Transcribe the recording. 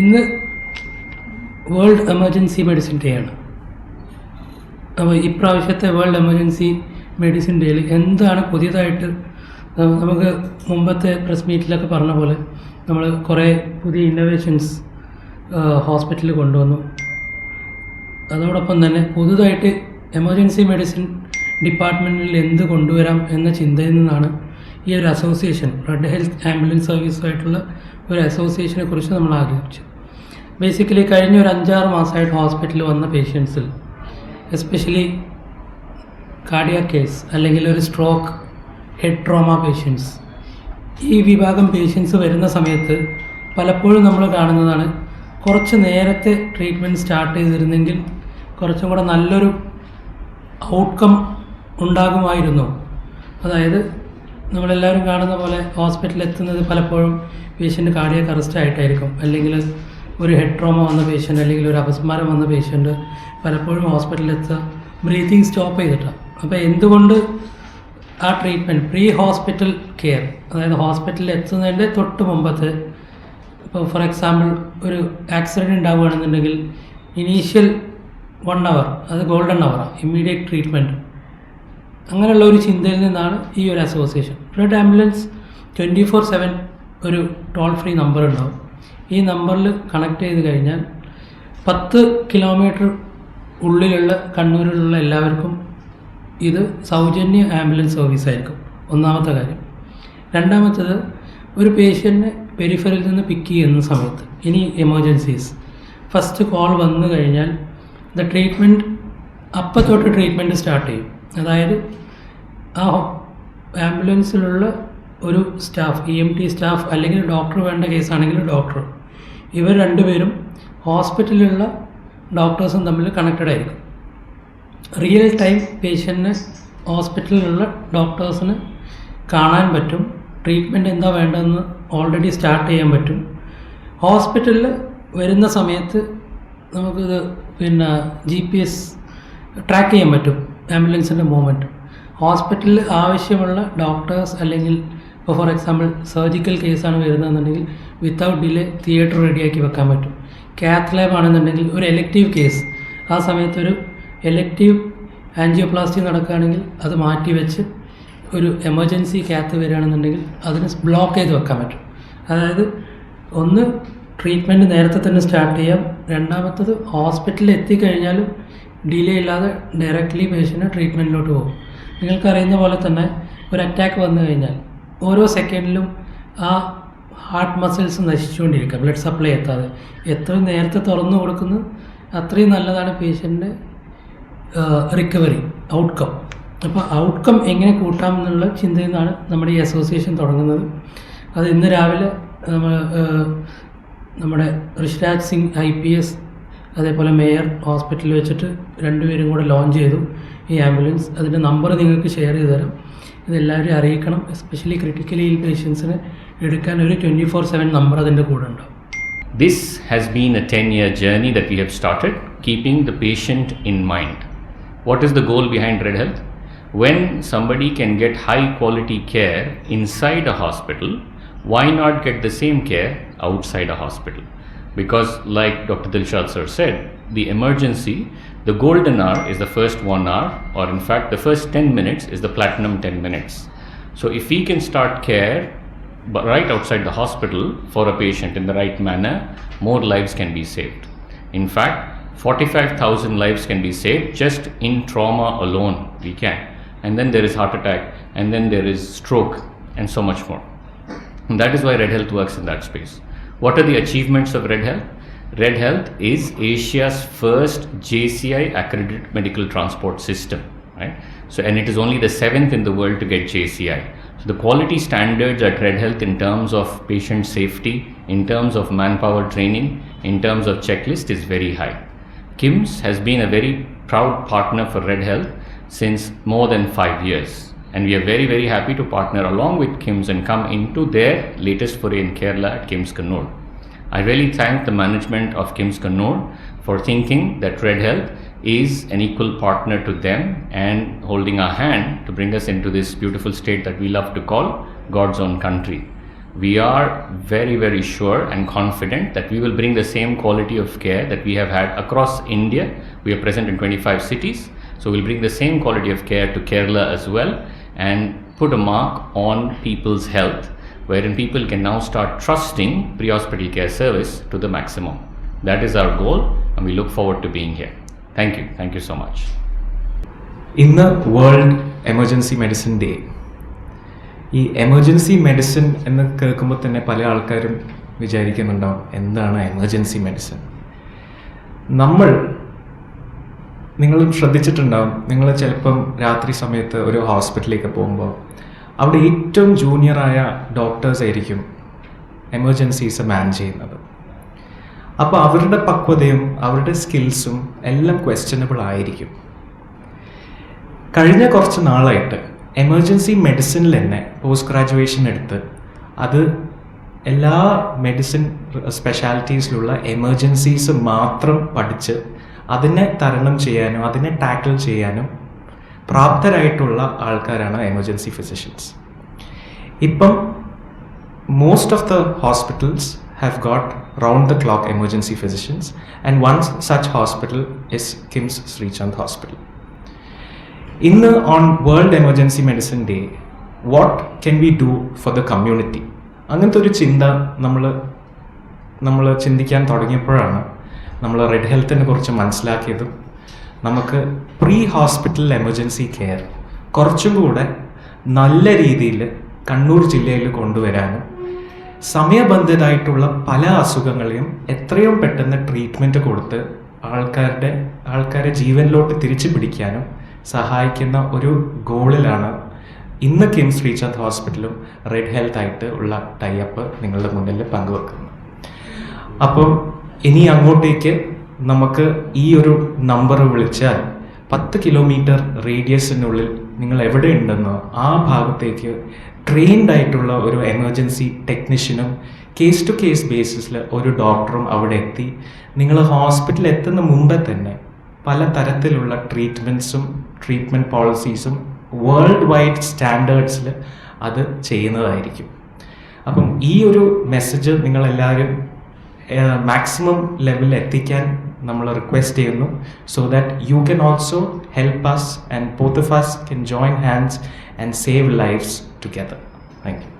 ഇന്ന് world emergency medicine day ആണ് അപ്പോൾ ഇപ്രാവശ്യത്തെ വേൾഡ് എമർജൻസി മെഡിസിൻ ഡേയിൽ എന്താണ് പുതിയതായിട്ട് നമുക്ക് മുമ്പത്തെ പ്രസ് മീറ്റിലൊക്കെ പറഞ്ഞ പോലെ നമ്മൾ കുറേ പുതിയ ഇന്നോവേഷൻസ് ഹോസ്പിറ്റലിൽ കൊണ്ടുവന്നു. അതോടൊപ്പം തന്നെ പുതുതായിട്ട് എമർജൻസി മെഡിസിൻ ഡിപ്പാർട്ട്മെന്റിൽ എന്ത് കൊണ്ടുവരാം എന്ന ചിന്തയിൽ നിന്നാണ് ഈ ഒരു അസോസിയേഷൻ റെഡ് ഹെൽത്ത് ആംബുലൻസ് സർവീസുമായിട്ടുള്ള ഒരു അസോസിയേഷനെ കുറിച്ച് നമ്മൾ ആലോചിച്ചു ബേസിക്കലി കഴിഞ്ഞ ഒരു അഞ്ചാറ് മാസമായിട്ട് ഹോസ്പിറ്റലിൽ വന്ന പേഷ്യൻസിൽ എസ്പെഷ്യലി കാർഡിയ കേസ് അല്ലെങ്കിൽ ഒരു സ്ട്രോക്ക് ഹെഡ് ട്രോമ പേഷ്യൻസ് ഈ വിഭാഗം പേഷ്യൻസ് വരുന്ന സമയത്ത് പലപ്പോഴും നമ്മൾ കാണുന്നതാണ് കുറച്ച് നേരത്തെ ട്രീറ്റ്മെന്റ് സ്റ്റാർട്ട് ചെയ്തിരുന്നെങ്കിൽ കുറച്ചും കൂടെ നല്ലൊരു ഔട്ട്കം ഉണ്ടാകുമായിരുന്നു. അതായത് നമ്മളെല്ലാവരും കാണുന്ന പോലെ ഹോസ്പിറ്റലിൽ എത്തുന്നത് പലപ്പോഴും പേഷ്യന്റ് കാർഡിയാക് അറസ്റ്റ് ആയിട്ടായിരിക്കും. അല്ലെങ്കിൽ ഒരു ഹെഡ് ട്രോമ വന്ന പേഷ്യന്റ് അല്ലെങ്കിൽ ഒരു അപസ്മാരം വന്ന പേഷ്യന്റ് പലപ്പോഴും ഹോസ്പിറ്റലിൽ എത്തുക ബ്രീത്തിങ് സ്റ്റോപ്പ് ചെയ്തിട്ടാണ് അപ്പോൾ എന്തുകൊണ്ട് ആ ട്രീറ്റ്മെന്റ് പ്രീ ഹോസ്പിറ്റൽ കെയർ അതായത് ഹോസ്പിറ്റലിൽ എത്തുന്നതിന്റെ തൊട്ട് മുമ്പത്ത് ഇപ്പോൾ ഫോർ എക്സാമ്പിൾ ഒരു ആക്സിഡന്റ് ഉണ്ടാവുകയാണെന്നുണ്ടെങ്കിൽ ഇനീഷ്യൽ വൺ അവർ അത് ഗോൾഡൻ അവറാണ് ഇമ്മീഡിയറ്റ് ട്രീറ്റ്മെന്റ് അങ്ങനെയുള്ള ഒരു ചിന്തയിൽ നിന്നാണ് ഈ ഒരു association red ambulance twenty four seven ഒരു ടോൾ ഫ്രീ നമ്പർ ഉണ്ടാവും. ഈ നമ്പറിൽ കണക്ട് ചെയ്ത് കഴിഞ്ഞാൽ പത്ത് കിലോമീറ്റർ ഉള്ളിലുള്ള കണ്ണൂരിലുള്ള എല്ലാവർക്കും ഇത് സൗജന്യ ആംബുലൻസ് സർവീസ് ആയിരിക്കും. ഒന്നാമത്തെ കാര്യം. രണ്ടാമത്തത് ഒരു പേഷ്യന്റിനെ പെരിഫറിൽ നിന്ന് പിക്ക് ചെയ്യുന്ന സമയത്ത് ഇനി എമർജൻസീസ് ഫസ്റ്റ് കോൾ വന്നു കഴിഞ്ഞാൽ ദ ട്രീറ്റ്മെന്റ് അപ്പം തൊട്ട് ട്രീറ്റ്മെന്റ് സ്റ്റാർട്ട് ചെയ്യും. അതായത് ആ ആംബുലൻസിലുള്ള ഒരു staff E M T staff അല്ലെങ്കിൽ ഡോക്ടർ വേണ്ട കേസാണെങ്കിൽ ഡോക്ടർ ഇവർ രണ്ടുപേരും ഹോസ്പിറ്റലിലുള്ള ഡോക്ടേഴ്സും തമ്മിൽ കണക്റ്റഡ് ആയിരിക്കും. റിയൽ ടൈം പേഷ്യന്റിന് ഹോസ്പിറ്റലിലുള്ള ഡോക്ടേഴ്സിന് കാണാൻ പറ്റും. ട്രീറ്റ്മെന്റ് എന്താ വേണ്ടതെന്ന് ഓൾറെഡി സ്റ്റാർട്ട് ചെയ്യാൻ പറ്റും. ഹോസ്പിറ്റലിൽ വരുന്ന സമയത്ത് നമുക്കിത് പിന്നെ ജി പി എസ് ട്രാക്ക് ചെയ്യാൻ പറ്റും. ആംബുലൻസിന്റെ മൂവ്മെന്റ് ഹോസ്പിറ്റലിൽ ആവശ്യമുള്ള ഡോക്ടേഴ്സ് അല്ലെങ്കിൽ ഇപ്പോൾ ഫോർ എക്സാമ്പിൾ സർജിക്കൽ കേസാണ് വരുന്നതെന്നുണ്ടെങ്കിൽ വിത്തൗട്ട് ഡിലേ തിയേറ്റർ റെഡിയാക്കി വെക്കാൻ പറ്റും. കാത്ത് ലാബ് ആണെന്നുണ്ടെങ്കിൽ ഒരു എലക്റ്റീവ് കേസ് ആ സമയത്തൊരു എലക്റ്റീവ് ആൻജിയോപ്ലാസ്റ്റി നടക്കുകയാണെങ്കിൽ അത് മാറ്റി വെച്ച് ഒരു എമർജൻസി കാത്ത് വരികയാണെന്നുണ്ടെങ്കിൽ അതിന് ബ്ലോക്ക് ചെയ്ത് വെക്കാൻ പറ്റും. അതായത് ഒന്ന് ട്രീറ്റ്മെന്റ് നേരത്തെ തന്നെ സ്റ്റാർട്ട് ചെയ്യാം. രണ്ടാമത്തത് ഹോസ്പിറ്റലിൽ എത്തിക്കഴിഞ്ഞാലും ഡിലേ ഇല്ലാതെ ഡയറക്റ്റ്ലി പേഷ്യന്റ് ട്രീറ്റ്മെന്റിലോട്ട് പോകും. നിങ്ങൾക്കറിയുന്ന പോലെ തന്നെ ഒരു അറ്റാക്ക് വന്നു കഴിഞ്ഞാൽ ഓരോ സെക്കൻഡിലും ആ ഹാർട്ട് മസിൽസ് നശിച്ചുകൊണ്ടിരിക്കുക. ബ്ലഡ് സപ്ലൈ എത്താതെ. എത്ര നേരത്തെ തുറന്നു കൊടുക്കുന്നു അത്രയും നല്ലതാണ് പേഷ്യന്റെ റിക്കവറി ഔട്ട്കം അപ്പോൾ ഔട്ട്കം എങ്ങനെ കൂട്ടാം എന്നുള്ള ചിന്തയിൽ നിന്നാണ് നമ്മുടെ ഈ അസോസിയേഷൻ തുടങ്ങുന്നത്. അത് ഇന്ന് രാവിലെ നമ്മൾ നമ്മുടെ Rishiraj Singh I P S അതേപോലെ മേയർ ഹോസ്പിറ്റലിൽ വെച്ചിട്ട് രണ്ടുപേരും കൂടെ ലോഞ്ച് ചെയ്തു ഈ ആംബുലൻസ്. അതിന്റെ നമ്പർ നിങ്ങൾക്ക് ഷെയർ ചെയ്ത് തരാം ഇതെല്ലാവരും അറിയിക്കണം എസ്പെഷ്യലി ക്രിട്ടിക്കലി ഇൽ പേഷ്യൻസിന് എടുക്കാൻ ഒരു ട്വൻറ്റി ഫോർ സെവൻ നമ്പർ അതിൻ്റെ കൂടെ ഉണ്ടാവും This has been a 10 year journey that we have started, keeping the patient in mind. What is the goal behind Red Health? When somebody can get high quality care inside a hospital, why not get the same care outside a hospital? Because, like Dr. Dilshad sir said, the emergency, the golden hour is the first one hour, or in fact, the first 10 minutes is the platinum 10 minutes. So, if we can start care but right outside the hospital for a patient in the right manner, more lives can be saved. In fact, 45,000 lives can be saved just in trauma alone. We can. And then there is heart attack, and then there is stroke, and so much more. And that is why Red Health works in that space. What are the achievements of Red Health? Red Health is Asia's first JCI accredited medical transport system, right? So, and it is only the seventh in the world to get JCI. The quality standards at Red Health in terms of patient safety, in terms of manpower training, in terms of checklist is very high. KIMS has been a very proud partner for Red Health since more than five years. And we are very, very happy to partner along with KIMS and come into their latest foray in Kerala at KIMS Kannur. I really thank the management of KIMS Kannur for thinking that Red Health is an equal partner to them and holding our hand to bring us into this beautiful state that we love to call God's own country. we are very, very sure and confident that we will bring the same quality of care that we have had across India. We are present in 25 cities, so we'll bring the same quality of care to Kerala as well and put a mark on people's health, wherein people can now start trusting pre hospital care service to the maximum. That is our goal, and we look forward to being here. Thank you thank you so much ഇന്ന് world emergency medicine day ഈ emergency medicine എന്ന് കേൾക്കുമ്പോൾ തന്നെ പല ആൾക്കാരും വിചാരിക്കുന്നുണ്ടാവും എന്താണ് emergency medicine നമ്മൾ നിങ്ങളും ശ്രദ്ധിച്ചിട്ടുണ്ടാവും നിങ്ങൾ ചിലപ്പം രാത്രി സമയത്ത് ഒരു ഹോസ്പിറ്റലിലേക്ക് പോകുമ്പോൾ അവിടെ ഏറ്റവും ജൂനിയറായ ഡോക്ടേഴ്സ് ആയിരിക്കും എമർജൻസീസ് മാൻ ചെയ്യുന്നത്. അപ്പോൾ അവരുടെ പക്വതയും അവരുടെ സ്കിൽസും എല്ലാം ക്വസ്റ്റ്യനബിൾ ആയിരിക്കും. കഴിഞ്ഞ കുറച്ച് നാളായിട്ട് എമർജൻസി മെഡിസിനിൽ തന്നെ പോസ്റ്റ് ഗ്രാജുവേഷൻ എടുത്ത് അത് എല്ലാ മെഡിസിൻ സ്പെഷ്യാലിറ്റീസിലുള്ള എമർജൻസീസ് മാത്രം പഠിച്ച് അതിനെ തരണം ചെയ്യാനും അതിനെ ടാക്കിൾ ചെയ്യാനും പ്രാപ്തരായിട്ടുള്ള ആൾക്കാരാണ് എമർജൻസി ഫിസിഷ്യൻസ് ഇപ്പം most of the hospitals have got round the clock emergency physicians and one such hospital is kims srichand hospital. ഇന്ന് on world emergency medicine day what can we do for the community അങ്ങനത്തെ ഒരു ചിന്ത നമ്മൾ നമ്മൾ ചിന്തിക്കാൻ തുടങ്ങിയപ്പോഴാണ് നമ്മൾ red ഹെൽത്തിനെ കുറിച്ച് മനസ്സിലാക്കിയതും നമുക്ക് പ്രീ ഹോസ്പിറ്റൽ എമർജൻസി കെയർ കുറച്ചും കൂടെ നല്ല രീതിയിൽ കണ്ണൂർ ജില്ലയിൽ കൊണ്ടുവരാനും സമയബന്ധിതമായിട്ടുള്ള പല അസുഖങ്ങളെയും എത്രയും പെട്ടെന്ന് ട്രീറ്റ്മെന്റ് കൊടുത്ത് ആൾക്കാരുടെ ആൾക്കാരെ ജീവനിലോട്ട് തിരിച്ചു പിടിക്കാനും സഹായിക്കുന്ന ഒരു ഗോളിലാണ് ഇന്ന് കിംസ് റീചാർഡ് ഹോസ്പിറ്റലും റെഡ് ഹെൽത്ത് ആയിട്ട് ഉള്ള ടൈപ്പ് നിങ്ങളുടെ മുന്നിൽ പങ്കുവെക്കുന്നത്. അപ്പോൾ ഇനി അങ്ങോട്ടേക്ക് നമുക്ക് ഈ ഒരു നമ്പർ വിളിച്ചാൽ പത്ത് കിലോമീറ്റർ റേഡിയസിനുള്ളിൽ നിങ്ങൾ എവിടെ ഉണ്ടെന്നോ ആ ഭാഗത്തേക്ക് ട്രെയിൻഡ് ആയിട്ടുള്ള ഒരു എമർജൻസി ടെക്നീഷ്യനും കേസ് ടു കേസ് ബേസിസിൽ ഒരു ഡോക്ടറും അവിടെ എത്തി. നിങ്ങൾ ഹോസ്പിറ്റലിൽ എത്തുന്ന മുമ്പേ തന്നെ പല തരത്തിലുള്ള ട്രീറ്റ്മെന്റ്സും ട്രീറ്റ്മെന്റ് പോളിസീസും വേൾഡ് വൈഡ് സ്റ്റാൻഡേർഡ്സിൽ അത് ചെയ്യുന്നതായിരിക്കും. അപ്പം ഈ ഒരു മെസ്സേജ് നിങ്ങളെല്ലാവരും മാക്സിമം ലെവലിൽ എത്തിക്കാൻ നമ്മൾ റിക്വസ്റ്റ് ചെയ്യുന്നു. So that you can also help us and both of can join hands and save lives together thank you